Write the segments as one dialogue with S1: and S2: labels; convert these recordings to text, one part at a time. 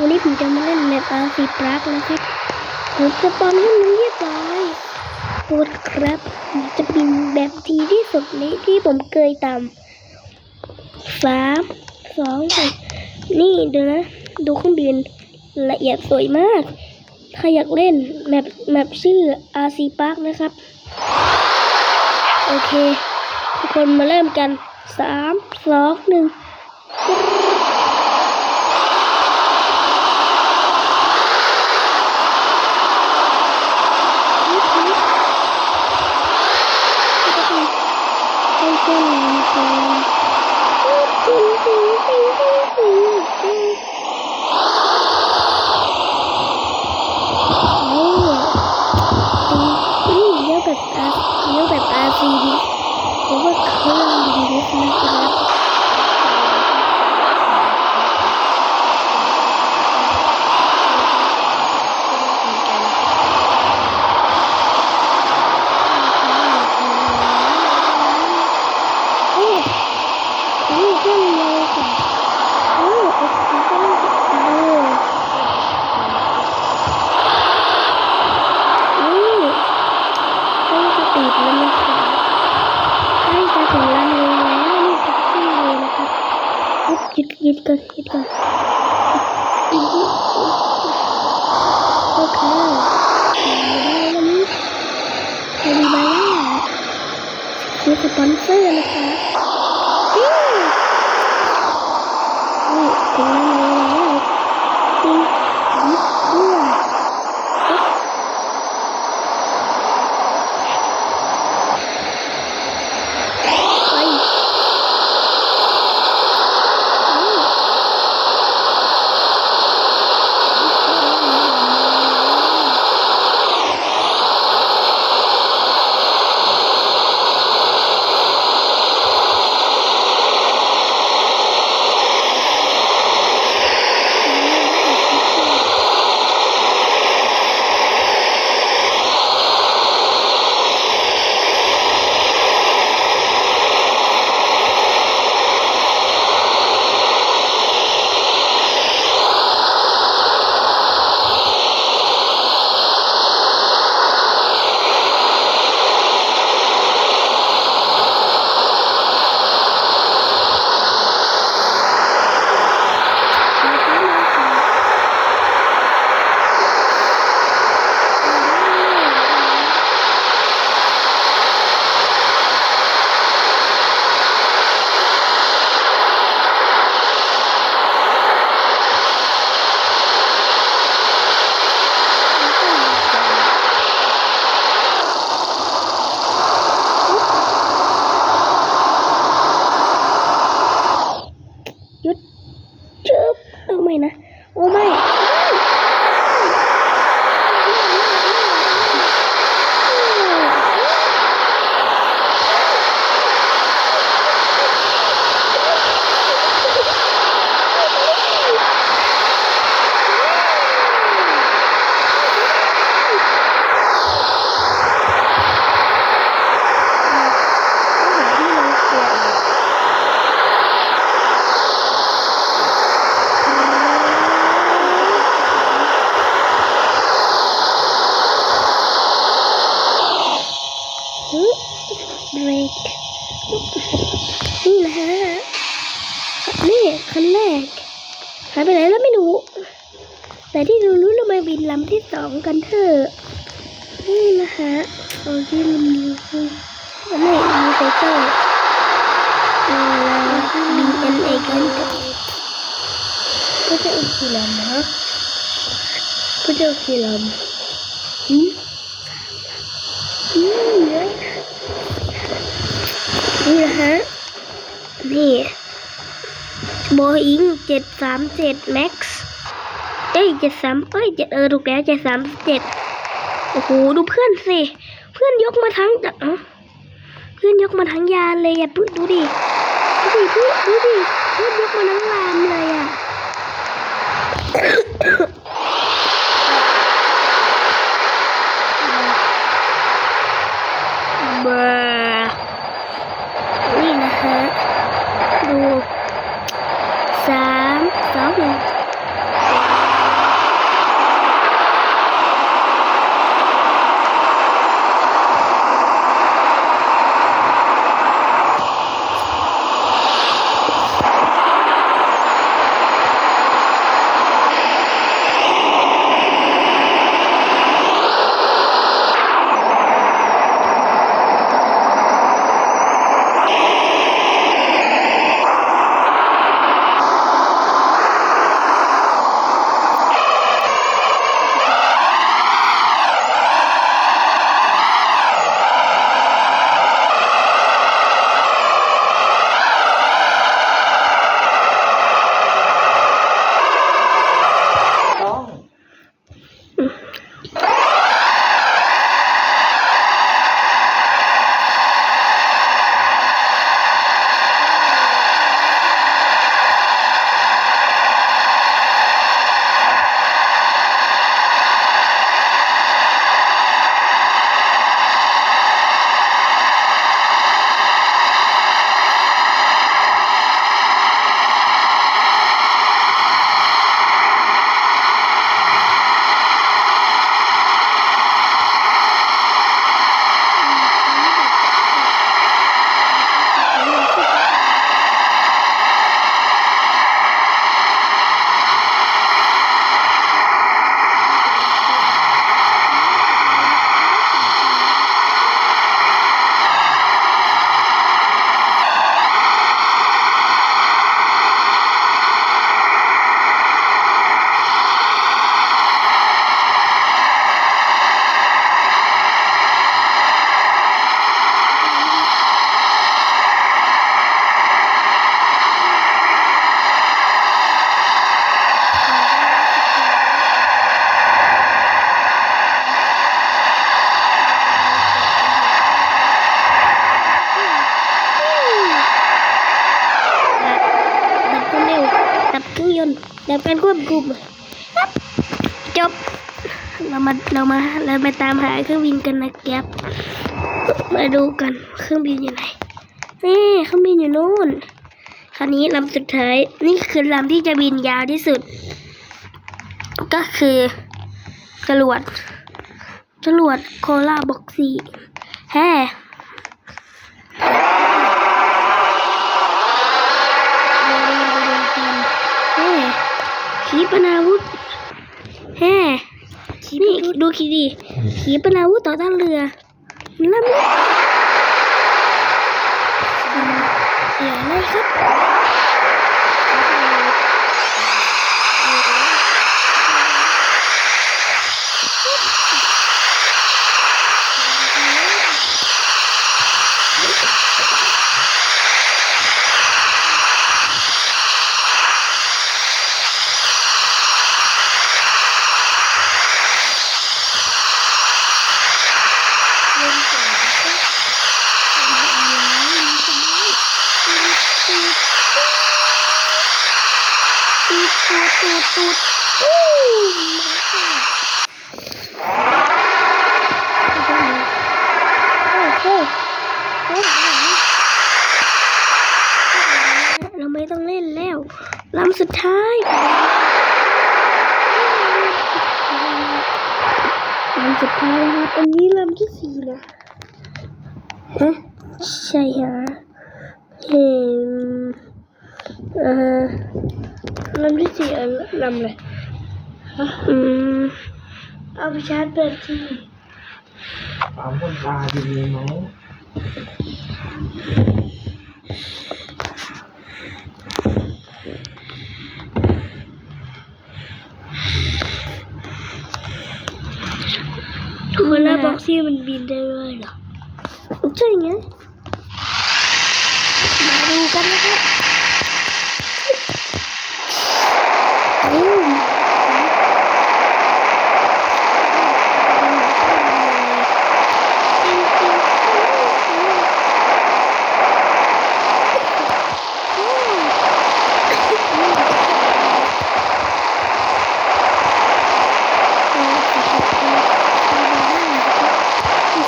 S1: วันนี้ผมจะมาเล่นแมปอาซีปรักนะครับผมจะปอนให้มันเรียบร้อยโปรดครับจะบินแบบทีที่สุดนี้ที่ผมเคยทำสามสองหนึ่งนี่ดูนะ ดูเครื่องบินละเอียดสวยมาก ถ้าอยากเล่นแมปแมปชื่อ RC Park นะครับ โอเค ทุกคนมาเริ่มกันสามสองหนึ่ง ให้เพื่อนแรงเกินติ๊งติ๊งติ๊งติ๊งติ๊งติ๊งนี่ติ๊งนี่เลี้ยว แบบอาเลี้ยวแบบอาซีดิหรือว่าเครื่องดีนดิสนะครับโอ้นี่เครื่องเลยค่ะโอ้โอ้โหต้องดูนี่ต้องสปีดแล้วนะคะใกล้จะถึงรันเวย์แล้วนี่แท็กซี่เลยนะครับอุ๊บหยุดหยุดก่อนหยุดก่อนหยุดหยุดโอเคได้แล้วนี่คาริบาร่า คือส นี่นะฮะนี่คันแรกหายไปไหนแล้วไม่รู้ แต่ที่รู้รู้เรามาบินลำที่สองกันเถอะนี่นะฮะเอาที่ริมดูอันนี้มีไฟเตอร์เราบีเอ็นเอกันก็จะเอากี่ลำนะก็จะเอากี่ลำอืม นี่นะฮะ นี่โบอิงเจ็ดสามเจ็ดแม็กซ์เอ้ยเจ็ดสามเอ้ยเจ็ดเออถูกแล้วเจ็ดสามเจ็ดโอ้โหดูเพื่อนสิ เพื่อนยกมาทั้งจากเพื่อนยกมาทั้งยานเลยอะปุ๊ดูดิดูดิเพื่ดูดิเพื่อนยกมาทั้งลามเลยอะเบอ แบบการควบคุมครับจบ เรามาเรามาเราไปตามหาเครื่องบินกันนะแก๊ปมาดูกันเครื่องบินอยู่ไหนนี่เครื่องบินอยู่นู่นคราวนี้ลำสุดท้ายนี่คือลำที่จะบินยาวที่สุด ก็คือจรวดจรวดโคลาบ็อกซี่แฮ่เราดูไปดูกันแฮ่ ขีปนาวุธแฮ่นี่ดูขีดีขีปนาวุธต่อต้านเรือลำนี้เสียเลยครับ ตูดตูดตูดตูดอู้โอ้โหโอ้โหเราไม่ต้องเล่นแล้วลำสุดท้ายลำสุดท้ายนะครับอันนี้ลำที่สี่นะฮะใช่ฮะเห็นอ่า ไปชาร์จแบตที่
S2: ปั๊มคนตาดีไหม
S1: คนละบ็อกซี่มันบินได้ด้วยเหรอใช่ไงมาดูกันนะครับอืม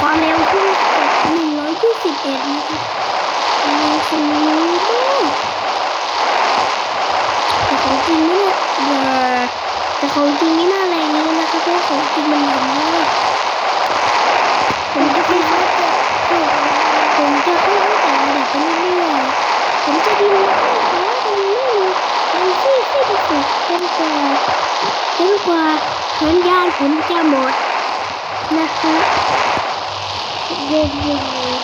S1: ความเร็วขึ้นจาก121นะครับเร็วสูงมากแต่ของจริงไม่น่าอย่าแต่ ของจริงไม่น่าแรงนี้นะครับเพราะว่าของจริงมันแรงมากผมจะค่อยๆจะผมจะค่อยๆแต่ระดับไปเรื่อยๆผมจะบินไม่ช้าตรงนี้มันที่ที่สุดจนกว่าจนกว่าสัญญาณผมจะหมดนะคะเย็นเย็นเลย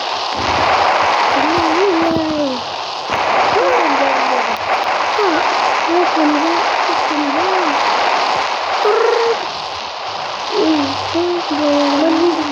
S1: ผมยังไม่เลยก็เย็นเย็นเลยก็เลิกกินได้ก็กินได้ตึ๊ดอืมก็เย็นมันไม่ดี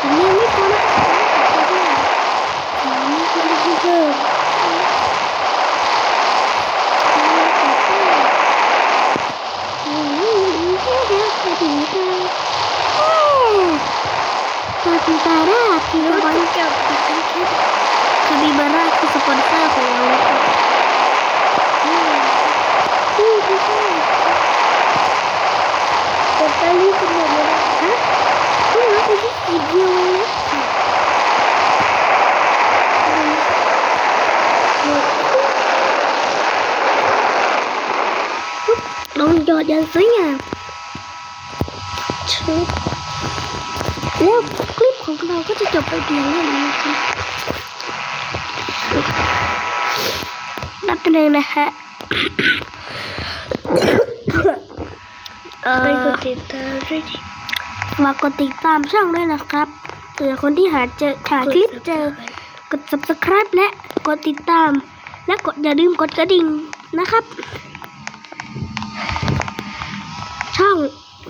S1: ผมยังไม่พอนะผมไม่พอนะเพิ่มอืมแค่แค่ขอถึงค่ะคาปิบาร่าพีโรบันกับคาปิบาร่าคือสปอนเซอร์ของเรานะคะอืมอืมพี่ชายกดไปรีบกันหมดเลยนะฮะเพิ่งรับไปที่อีกเดียวเองนะ ลงยอดอยังสวยงามชุดแล้วคลิปของเราก็จะจบไปเพียงเท่านี้นะคะนับกันเลยนะฮะเอ่อ
S3: ไปกดติดตามด้วยดิ
S1: ฝากกดติดตามช่องด้วยนะครับเผื่อคนที่หาเจอหาคลิปเจอกด subscribe และกดติดตาม และกดอย่าลืมกดกระดิ่งนะครับ ช่อง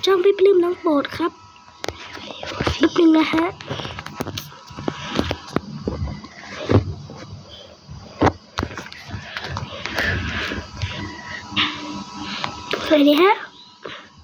S1: ช่องพี่ปลื้มน้องโปรดครับนิดนึงนะฮะสวัสดีฮะ